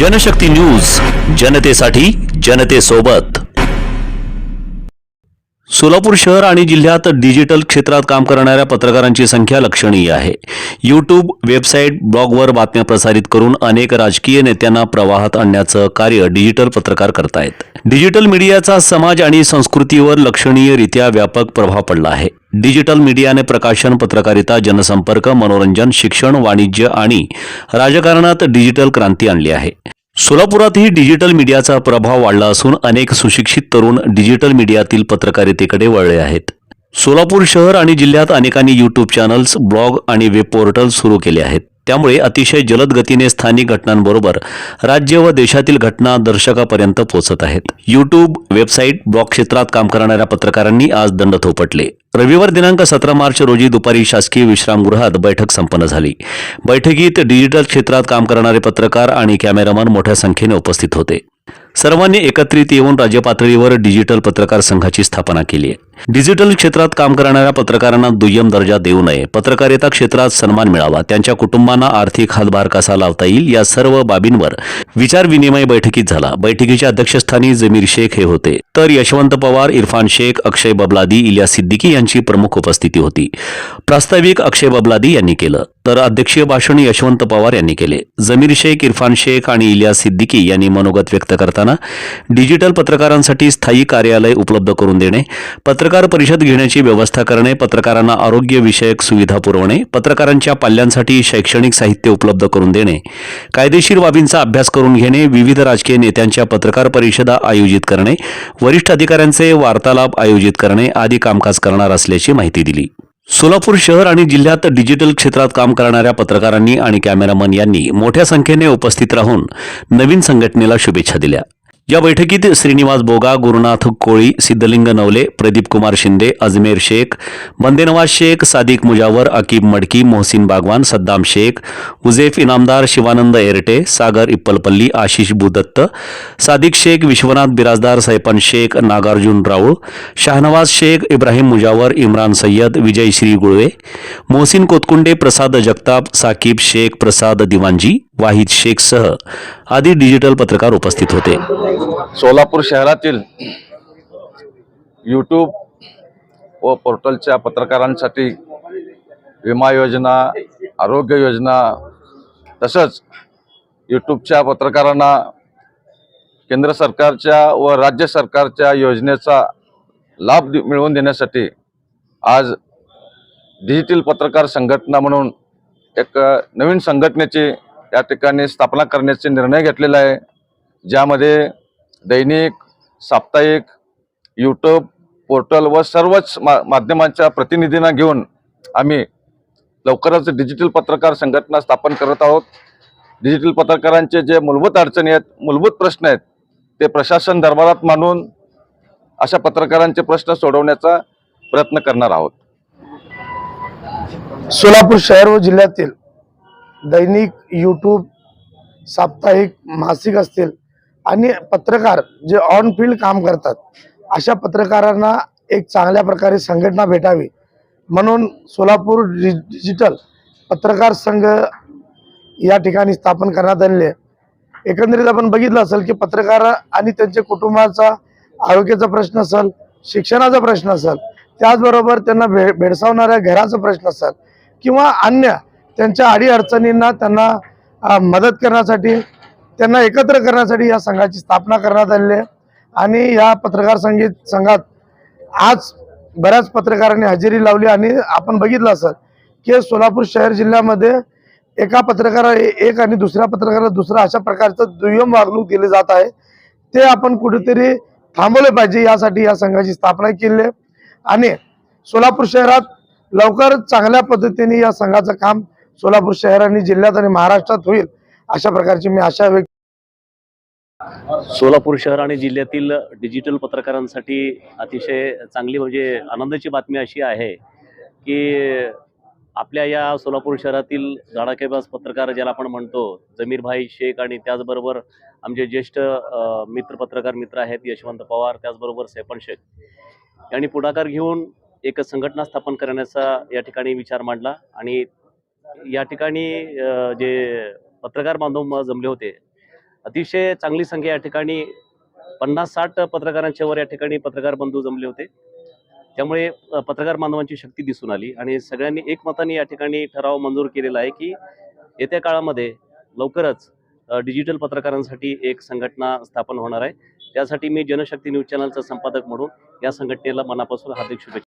Janshakti news जनतेसाठी जनतेसोबत. सोलापूर शहर आणि जिल्ह्यात डिजिटल क्षेत्रात काम करणाऱ्या पत्रकारांची संख्या लक्षणीय आहे. यूट्यूब वेबसाईट ब्लॉगवर बातम्या प्रसारित करून अनेक राजकीय नेत्यांना प्रवाहात आणण्याचं कार्य डिजिटल पत्रकार करतायत. डिजिटल मीडियाचा समाज आणि संस्कृतीवर लक्षणीयरित्या व्यापक प्रभाव पडला आहे. डिजिटल मीडियाने प्रकाशन पत्रकारिता जनसंपर्क मनोरंजन शिक्षण वाणिज्य आणि राजकारणात डिजिटल क्रांती आणली आहे. सोलापुरातही डिजिटल मीडियाचा प्रभाव वाढला असून अनेक सुशिक्षित तरुण डिजिटल मीडियातील पत्रकारितेकडे वळले आहेत. सोलापूर शहर आणि जिल्ह्यात अनेकांनी यूट्यूब चॅनल्स ब्लॉग आणि वेब पोर्टल सुरू केले आहेत. त्यामुळे अतिशय जलद गतीने स्थानिक घटनांबरोबर राज्य व देशातील घटना दर्शकापर्यंत पोहोचत आहेत. यूट्यूब वेबसाईट ब्लॉग क्षेत्रात काम करणाऱ्या पत्रकारांनी आज दंड थोपटले. रविवार दिनांक सतरा मार्च रोजी दुपारी शासकीय विश्रामगृहात बैठक संपन्न झाली. बैठकीत डिजिटल क्षेत्रात काम करणारे पत्रकार आणि कॅमेरामन मोठ्या संख्येने उपस्थित होते. सर्वांनी एकत्रित येऊन राज्य पातळीवर डिजिटल पत्रकार संघाची स्थापना केली आहे. डिजिटल क्षेत्रात काम करणाऱ्या पत्रकारांना दुय्यम दर्जा देऊ नये. पत्रकारिता क्षेत्रात सन्मान मिळावा. त्यांच्या कुटुंबांना आर्थिक हातभार कसा लावता येईल या सर्व बाबींवर विचार विनिमय बैठकीत झाला. बैठकीच्या अध्यक्षस्थानी जमीर शेख हे होते. तर यशवंत पवार इरफान शेख अक्षय बबलादी इलिया सिद्दीकी यांची प्रमुख उपस्थिती होती. प्रास्ताविक अक्षय बबलादी यांनी केलं. तर अध्यक्षीय भाषण यशवंत पवार यांनी केले. जमीर शेख इरफान शेख आणि इलिया सिद्दीकी यांनी मनोगत व्यक्त करताना डिजिटल पत्रकारांसाठी स्थायी कार्यालय उपलब्ध करून देणे पत्रकार परिषद घेण्याची व्यवस्था करणे पत्रकारांना आरोग्यविषयक सुविधा पुरवणे पत्रकारांच्या पाल्यांसाठी शैक्षणिक साहित्य उपलब्ध करून देणे कायदेशीर बाबींचा अभ्यास करून घेणे विविध राजकीय नेत्यांच्या पत्रकार परिषदा आयोजित करणे वरिष्ठ अधिकाऱ्यांचे वार्तालाप आयोजित करणे आदी कामकाज करणार असल्याची माहिती दिली. सोलापूर शहर आणि जिल्ह्यात डिजिटल क्षेत्रात काम करणाऱ्या पत्रकारांनी आणि कॅमेरामन यांनी मोठ्या संख्येने उपस्थित राहून नवीन संघटनेला शुभेच्छा दिल्या. या बैठकीत श्रीनिवास बोगा गुरुनाथ कोळी सिद्धलिंग नवले प्रदीप कुमार शिंदे अजमेर शेख बंदेनवाज शेख सादिक मुजावर अकीब मडकी मोहसिन बागवान सद्दाम शेख उजेफ इनामदार शिवानंद एरटे सागर इप्पलपल्ली आशिष बुदत्त सादिक शेख विश्वनाथ बिराजदार सैपन शेख नागार्जुन राऊळ शाहनवाज शेख इब्राहिम मुजावर इम्रान सय्यद विजय श्री गुळवे मोहसिन कोतकुंडे प्रसाद जगताप साकीब शेख प्रसाद दिवांजी वाहिद शेखसह आदी डिजिटल पत्रकार उपस्थित होते. सोलापूर शहरातील यूट्यूब व पोर्टलच्या पत्रकारांसाठी विमा योजना आरोग्य योजना तसंच यूट्यूबच्या पत्रकारांना केंद्र सरकारच्या व राज्य सरकारच्या योजनेचा लाभ मिळवून देण्यासाठी आज डिजिटल पत्रकार संघटना म्हणून एक नवीन संघटनेची या ठिकाणी स्थापना करण्याचे निर्णय घेतलेला आहे. ज्यामध्ये दैनिक साप्ताहिक यूट्यूब पोर्टल व सर्वच मा माध्यमांच्या प्रतिनिधींना घेऊन आम्ही लवकरच डिजिटल पत्रकार संघटना स्थापन करत आहोत. डिजिटल पत्रकारांचे जे मूलभूत अडचणी आहेत मूलभूत प्रश्न आहेत ते प्रशासन दरबारात मानून अशा पत्रकारांचे प्रश्न सोडवण्याचा प्रयत्न करणार आहोत. सोलापूर शहर व जिल्ह्यातील दैनिक यूट्यूब साप्ताहिक मासिक असतील आणि पत्रकार जे ऑन फील्ड काम करतात अशा पत्रकारांना एक चांगल्या प्रकारे संघटना भेटावी. म्हणून सोलापूर डि डिजिटल पत्रकार संघ या ठिकाणी स्थापन करण्यात आलेले एकंदरीत आपण बघितलं असेल की पत्रकार आणि त्यांच्या कुटुंबाचा आरोग्याचा प्रश्न असेल शिक्षणाचा प्रश्न असेल त्याचबरोबर त्यांना भे भेडसावणाऱ्या घराचा प्रश्न असेल किंवा अन्य त्यांच्या अडीअडचणींना त्यांना मदत करण्यासाठी त्यांना एकत्र करण्यासाठी या संघाची स्थापना करण्यात आलेली आहे. आणि या पत्रकार संगीत संघात आज बऱ्याच पत्रकारांनी हजेरी लावली आणि आपण बघितलं असं की सोलापूर शहर जिल्ह्यामध्ये एका पत्रकारा एक आणि दुसऱ्या पत्रकाराला दुसरा अशा प्रकारचं दुय्यम वागणूक दिली जात आहे. ते आपण कुठेतरी थांबवले पाहिजे यासाठी या संघाची स्थापना केली आहे. आणि सोलापूर शहरात लवकर चांगल्या पद्धतीने या संघाचं काम सोलापूर शहर आणि जिल्ह्यात आणि महाराष्ट्रात होईल अशा प्रकारची मी आशा व्यक्त सोलापूर शहर आणि जिल्ह्यातील डिजिटल पत्रकारांसाठी अतिशय चांगली म्हणजे आनंदाची बातमी अशी आहे की आपल्या या सोलापूर शहरातील धडाकेबाज पत्रकार ज्याला आपण म्हणतो जमीरभाई शेख आणि त्याचबरोबर आमचे ज्येष्ठ मित्र पत्रकार मित्र आहेत यशवंत पवार त्याचबरोबर सैपन शेख यांनी पुढाकार घेऊन एक संघटना स्थापन करण्याचा या ठिकाणी विचार मांडला आणि या ठिकाणी जे पत्रकार बांधव जमले होते अतिशय चांगली संख्या या ठिकाणी पन्नास साठ पत्रकारांच्या वर या ठिकाणी पत्रकार बंधू जमले होते. त्यामुळे पत्रकार बांधवांची शक्ती दिसून आली आणि सगळ्यांनी एकमताने या ठिकाणी ठराव मंजूर केलेला आहे की येत्या काळामध्ये लवकरच डिजिटल पत्रकारांसाठी एक संघटना स्थापन होणार आहे. त्यासाठी मी जनशक्ती न्यूज चॅनलचा संपादक म्हणून या संघटनेला मनापासून हार्दिक शुभेच्छा